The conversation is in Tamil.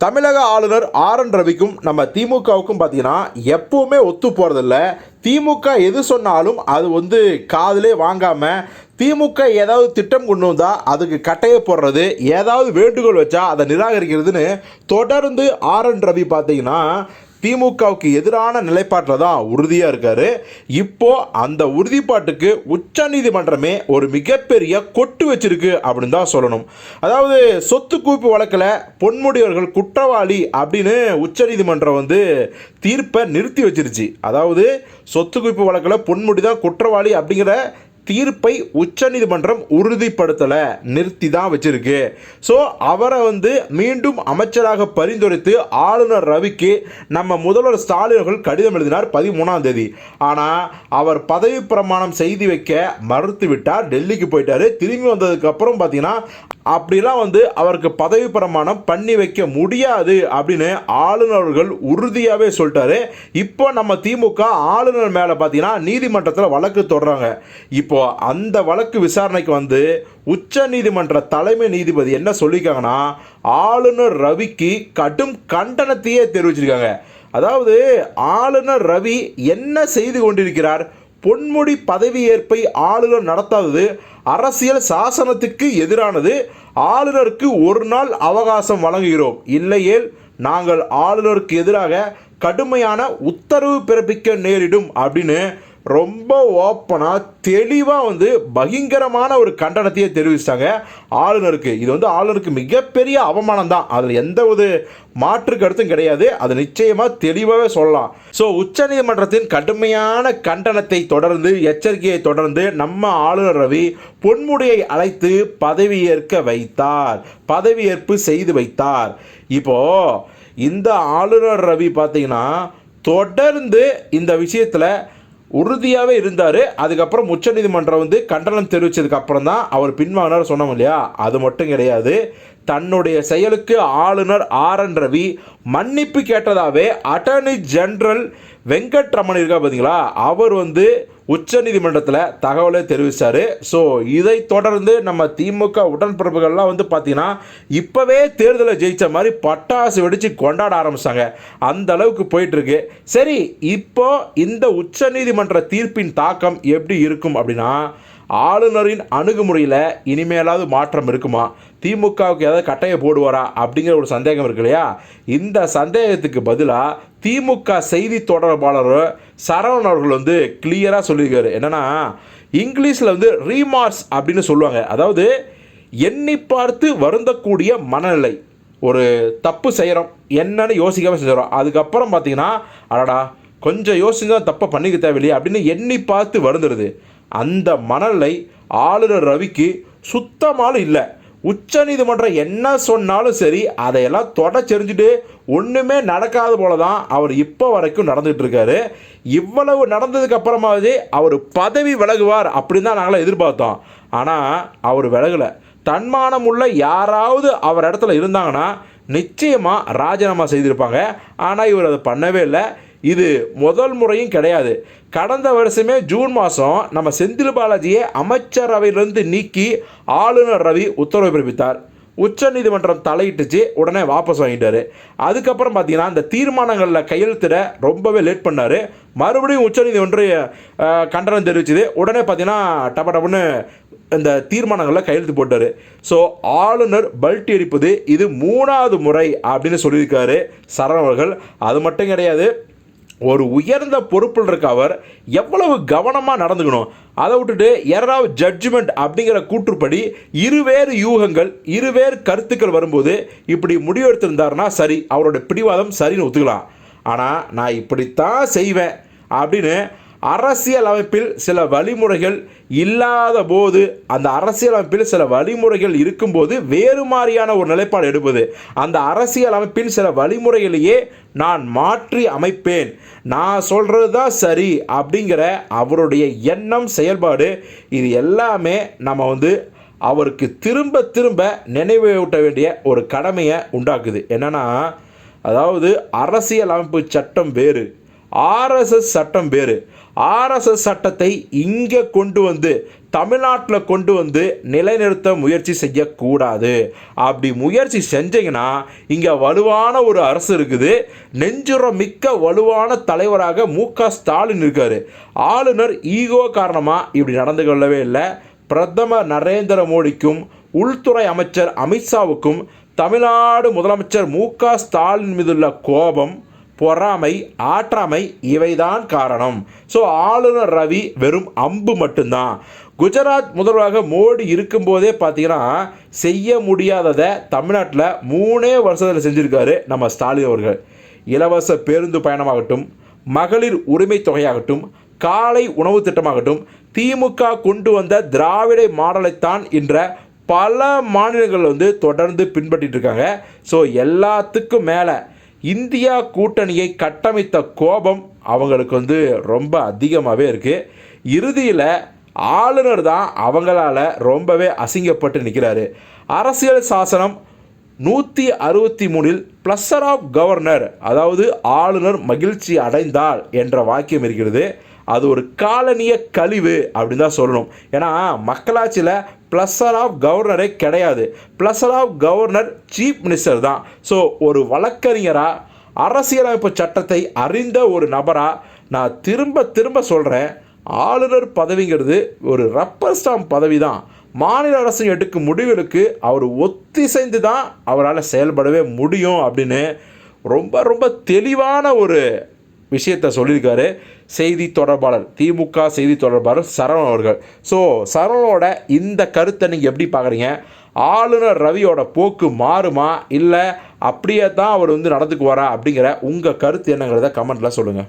தமிழக ஆளுநர் ஆர் என் ரவிக்கும் நம்ம திமுகவுக்கும் பார்த்தீங்கன்னா எப்போவுமே ஒத்து போகிறதில்ல திமுக எது சொன்னாலும் அது வந்து காதலே வாங்காமல் திமுக ஏதாவது திட்டம் கொண்டு வந்தால் அதுக்கு கட்டையை போடுறது ஏதாவது வேண்டுகோள் வச்சா அதை நிராகரிக்கிறதுன்னு தொடர்ந்து ஆர் என் ரவி பார்த்தீங்கன்னா திமுகவுக்கு எதிரான நிலைப்பாட்டில் தான் உறுதியாக இருக்கார். இப்போ அந்த உறுதிப்பாட்டுக்கு உச்சநீதிமன்றமே ஒரு மிகப்பெரிய கொட்டு வச்சிருக்கு அப்படின்னு தான் சொல்லணும். அதாவது சொத்து குவிப்பு வழக்கில் பொன்முடியவர்கள் குற்றவாளி அப்படின்னு உச்சநீதிமன்றம் வந்து தீர்ப்பை நிறுத்தி வச்சிருச்சு. அதாவது சொத்து குவிப்பு வழக்கில் பொன்முடி தான் குற்றவாளி அப்படிங்கிற தீர்ப்பை உச்சநீதிமன்றம் உறுதிப்படுத்தலை நிறுத்தி தான் வச்சிருக்கு. ஸோ அவரை வந்து மீண்டும் அமைச்சராக பரிந்துரைத்து ஆளுநர் ரவிக்கு நம்ம முதல்வர் ஸ்டாலின் அவர்கள் கடிதம் எழுதினார் பதிமூணாம் தேதி. ஆனால் அவர் பதவி பிரமாணம் செய்து வைக்க மறுத்து விட்டார் டெல்லிக்கு போயிட்டார். திரும்பி வந்ததுக்கப்புறம் பார்த்தீங்கன்னா அப்படிலாம் வந்து அவருக்கு பதவி பிரமாணம் பண்ணி வைக்க முடியாது அப்படின்னு ஆளுநர்கள் உறுதியாகவே சொல்லிட்டாரு. இப்போ நம்ம திமுக ஆளுநர் மேலே பார்த்தீங்கன்னா நீதிமன்றத்தில் வழக்கு தொடர்றாங்க இப்போ அந்த வழக்கு விசாரணைக்கு வந்து உச்ச நீதிமன்ற தலைமை நீதிபதி என்ன சொல்லியிருக்காங்கன்னா ஆளுநர் ரவிக்கு கடும் கண்டனத்தையே தெரிவிச்சிருக்காங்க. அதாவது ஆளுநர் ரவி என்ன செய்து கொண்டிருக்கிறார்? பொன்முடி பதவியேற்பை ஆளுநர் நடத்தாதது அரசியல் சாசனத்துக்கு எதிரானது. ஆளுநருக்கு ஒரு நாள் அவகாசம் வழங்குகிறோம். இல்லையேல் நாங்கள் ஆளுநருக்கு எதிராக கடுமையான உத்தரவு பிறப்பிக்க நேரிடும் அப்படின்னு ரொம்ப ஓப்பனாக தெளிவாக வந்து பகிங்கரமான ஒரு கண்டனத்தையே தெரிவிச்சிட்டாங்க ஆளுநருக்கு. இது வந்து ஆளுநருக்கு மிகப்பெரிய அவமானம் தான் அதில் எந்த ஒரு மாற்று கருத்தும் கிடையாது. அது நிச்சயமாக தெளிவாகவே சொல்லலாம். ஸோ உச்சநீதிமன்றத்தின் கடுமையான கண்டனத்தை தொடர்ந்து எச்சரிக்கையை தொடர்ந்து நம்ம ஆளுநர் ரவி பொன்முடியை அழைத்து பதவியேற்க வைத்தார். பதவியேற்பு செய்து வைத்தார். இப்போது இந்த ஆளுநர் ரவி பார்த்தீங்கன்னா தொடர்ந்து இந்த விஷயத்தில் உறுதியாகவே இருந்தார். அதுக்கப்புறம் உச்சநீதிமன்றம் வந்து கண்டனம் தெரிவித்ததுக்கு அப்புறம் தான் அவர் பின்வாங்கினார் சொன்னோம் இல்லையா? அது மட்டும் கிடையாது. தன்னுடைய செயலுக்கு ஆளுநர் ஆர் என் ரவி மன்னிப்பு கேட்டதாகவே அட்டர்னி ஜெனரல் வெங்கட்ரமன் இருக்கா பார்த்தீங்களா அவர் வந்து உச்சநீதிமன்றத்தில் தகவலை தெரிவித்தார் ஸோ இதை தொடர்ந்து நம்ம திமுக உடன்பிறப்புகள்லாம் வந்து பார்த்தீங்கன்னா இப்போவே தேர்தலை ஜெயித்த மாதிரி பட்டாசு வெடித்து கொண்டாட ஆரம்பித்தாங்க அந்த அளவுக்கு போயிட்டுருக்கு. சரி இப்போ இந்த உச்சநீதிமன்ற தீர்ப்பின் தாக்கம் எப்படி இருக்கும் அப்படின்னா ஆளுநரின் அணுகுமுறையில் இனிமேலாவது மாற்றம் இருக்குமா? திமுகவுக்கு ஏதாவது கட்டையை போடுவாரா? அப்படிங்கிற ஒரு சந்தேகம் இருக்கு இல்லையா? இந்த சந்தேகத்துக்கு பதிலாக திமுக செய்தி தொடர்பாளர் சரவணன் அவர்கள் வந்து கிளியராக சொல்லியிருக்காரு. என்னன்னா இங்கிலீஷில் வந்து ரீமார்ஸ் அப்படின்னு சொல்லுவாங்க. அதாவது எண்ணி பார்த்து வருந்தக்கூடிய மனநிலை. ஒரு தப்பு செய்கிறோம் என்னன்னு யோசிக்காமல் செஞ்சிடறோம். அதுக்கப்புறம் பார்த்தீங்கன்னா அடடா கொஞ்சம் யோசிச்சு தான் தப்பை பண்ணிக்க தேவையில்லையே அப்படின்னு எண்ணி பார்த்து வருந்துடுது அந்த மணலை ஆளுநர் ரவிக்கு சுத்தமாலும் இல்லை. உச்சநீதிமன்றம் என்ன சொன்னாலும் சரி அதையெல்லாம் தொடச்செறிஞ்சிட்டு ஒன்றுமே நடக்காத போல தான் அவர் இப்போ வரைக்கும் நடந்துகிட்டு இருக்காரு. இவ்வளவு நடந்ததுக்கு அப்புறமாவது அவர் பதவி விலகுவார் அப்படின்னு தான் நாங்களாம் எதிர்பார்த்தோம். ஆனால் அவர் விலகலை. தன்மானம் உள்ள யாராவது அவர் இடத்துல இருந்தாங்கன்னா நிச்சயமாக ராஜினாமா செய்திருப்பாங்க. ஆனால் இவர் அதை பண்ணவே இல்லை. இது முதல் முறையும் கிடையாது. கடந்த வருஷமே ஜூன் மாதம் நம்ம செந்தில் பாலாஜியை அமைச்சரவையிலிருந்து நீக்கி ஆளுநர் ரவி உத்தரவு பிறப்பித்தார். உச்சநீதிமன்றம் தலையிட்டுச்சு உடனே வாபஸ் வாங்கிட்டாரு. அதுக்கப்புறம் பார்த்தீங்கன்னா இந்த தீர்மானங்களில் கையெழுத்திட ரொம்பவே லேட் பண்ணார். மறுபடியும் உச்சநீதிமன்றம் கண்டனம் தெரிவிச்சது. உடனே பார்த்தீங்கன்னா டப டபுன்னு இந்த தீர்மானங்களில் கையெழுத்து போட்டார். ஸோ ஆளுநர் பல்ட்டி அடிப்பது இது மூணாவது முறை அப்படின்னு சொல்லியிருக்காரு சரணவர்கள் அது மட்டும் கிடையாது. ஒரு உயர்ந்த பொறுப்பில் இருக்க அவர் எவ்வளவு கவனமாக நடந்துக்கணும்? அதை விட்டுட்டு யாராவது ஜட்ஜ்மெண்ட் அப்படிங்கிற கூற்றுப்படி இருவேறு யூகங்கள் இருவேறு கருத்துக்கள் வரும்போது இப்படி முடிவெடுத்திருந்தாருன்னா சரி அவரோட பிடிவாதம் சரின்னு ஒத்துக்கலாம். ஆனால் நான் இப்படித்தான் செய்வேன் அப்படின்னு அரசியல் அமைப்பில் சில வழிமுறைகள் இல்லாத போது அந்த அரசியல் அமைப்பில் சில வழிமுறைகள் இருக்கும்போது வேறு மாதிரியான ஒரு நிலைப்பாடு எடுப்பது. அந்த அரசியல் அமைப்பின் சில வழிமுறைகளையே நான் மாற்றி அமைப்பேன். நான் சொல்கிறது தான் சரி அப்படிங்கிற அவருடைய எண்ணம் செயல்பாடு இது எல்லாமே நம்ம வந்து அவருக்கு திரும்ப திரும்ப நினைவூட்ட வேண்டிய ஒரு கடமையை உண்டாக்குது. என்னன்னா அதாவது அரசியல் அமைப்பு சட்டம் வேறு ஆர்எஸ்எஸ் சட்டம் வேறு. ஆர்எஸ்எஸ் சட்டத்தை இங்கே கொண்டு வந்து தமிழ்நாட்டில் கொண்டு வந்து நிலைநிறுத்த முயற்சி செய்யக்கூடாது. அப்படி முயற்சி செஞ்சீங்கன்னா இங்கே வலுவான ஒரு அரசு இருக்குது. நெஞ்சுரம் மிக்க வலுவான தலைவராக மு க ஸ்டாலின் இருக்கார். ஆளுநர் ஈகோ காரணமாக இப்படி நடந்து கொள்ளவே இல்லை. பிரதமர் நரேந்திர மோடிக்கும் உள்துறை அமைச்சர் அமித்ஷாவுக்கும் தமிழ்நாடு முதலமைச்சர் மு க ஸ்டாலின் மீதுள்ள கோபம் பொறாமை ஆற்றாமை இவைதான் காரணம். ஸோ ஆளுநர் ரவி வெறும் அம்பு மட்டும்தான். குஜராத் முதல்வராக மோடி இருக்கும்போதே பார்த்தீங்கன்னா செய்ய முடியாததை தமிழ்நாட்டில் மூணே வருஷத்தில் செஞ்சுருக்காரு நம்ம ஸ்டாலின் அவர்கள். இலவச பேருந்து பயணமாகட்டும் மகளிர் உரிமை தொகையாகட்டும் காலை உணவு திட்டமாகட்டும் திமுக கொண்டு வந்த திராவிட மாடலைத்தான் என்ற பல மாநிலங்கள் வந்து தொடர்ந்து பின்பற்றிட்டு இருக்காங்க. ஸோ எல்லாத்துக்கும் மேலே இந்தியா கூட்டணியை கட்டமைத்த கோபம் அவங்களுக்கு வந்து ரொம்ப அதிகமாகவே இருக்குது இறுதியில் ஆளுநர் தான் அவங்களால ரொம்பவே அசிங்கப்பட்டு நிற்கிறாரு அரசியல் சாசனம் நூற்றி அறுபத்தி மூணில் ப்ளஸர் ஆஃப் கவர்னர் அதாவது ஆளுநர் மகிழ்ச்சி அடைந்தால் என்ற வாக்கியம் இருக்கிறது. அது ஒரு காலனிய கழிவு அப்படின்னு தான் சொல்லணும். ஏன்னா மக்களாட்சியில் ப்ளஸர் ஆஃப் கவர்னரே கிடையாது. Pleasure of governor chief minister தான். ஸோ ஒரு வழக்கறிஞராக அரசியலமைப்பு சட்டத்தை அறிந்த ஒரு நபராக நான் திரும்ப திரும்ப சொல்கிறேன் ஆளுநர் பதவிங்கிறது ஒரு ரப்பர் ஸ்டாம்ப் பதவி தான் மாநில அரசு எடுக்கும் முடிவுகளுக்கு அவர் ஒத்திசைந்து தான் அவரால் செயல்படவே முடியும் அப்படின்னு ரொம்ப ரொம்ப தெளிவான ஒரு விஷயத்தை சொல்லியிருக்காரு. செய்தி தொடர்பாளர் திமுக செய்தி தொடர்பாளர் சரவணன் அவர்கள். ஸோ சரவணோட இந்த கருத்தை நீங்கள் எப்படி பார்க்குறீங்க ஆளுநர் ரவியோட போக்கு மாறுமா? இல்லை அப்படியே தான் அவர் வந்து நடந்துக்குவாரா? அப்படிங்கிற உங்கள் கருத்து என்னங்கிறத கமெண்ட்டில் சொல்லுங்கள்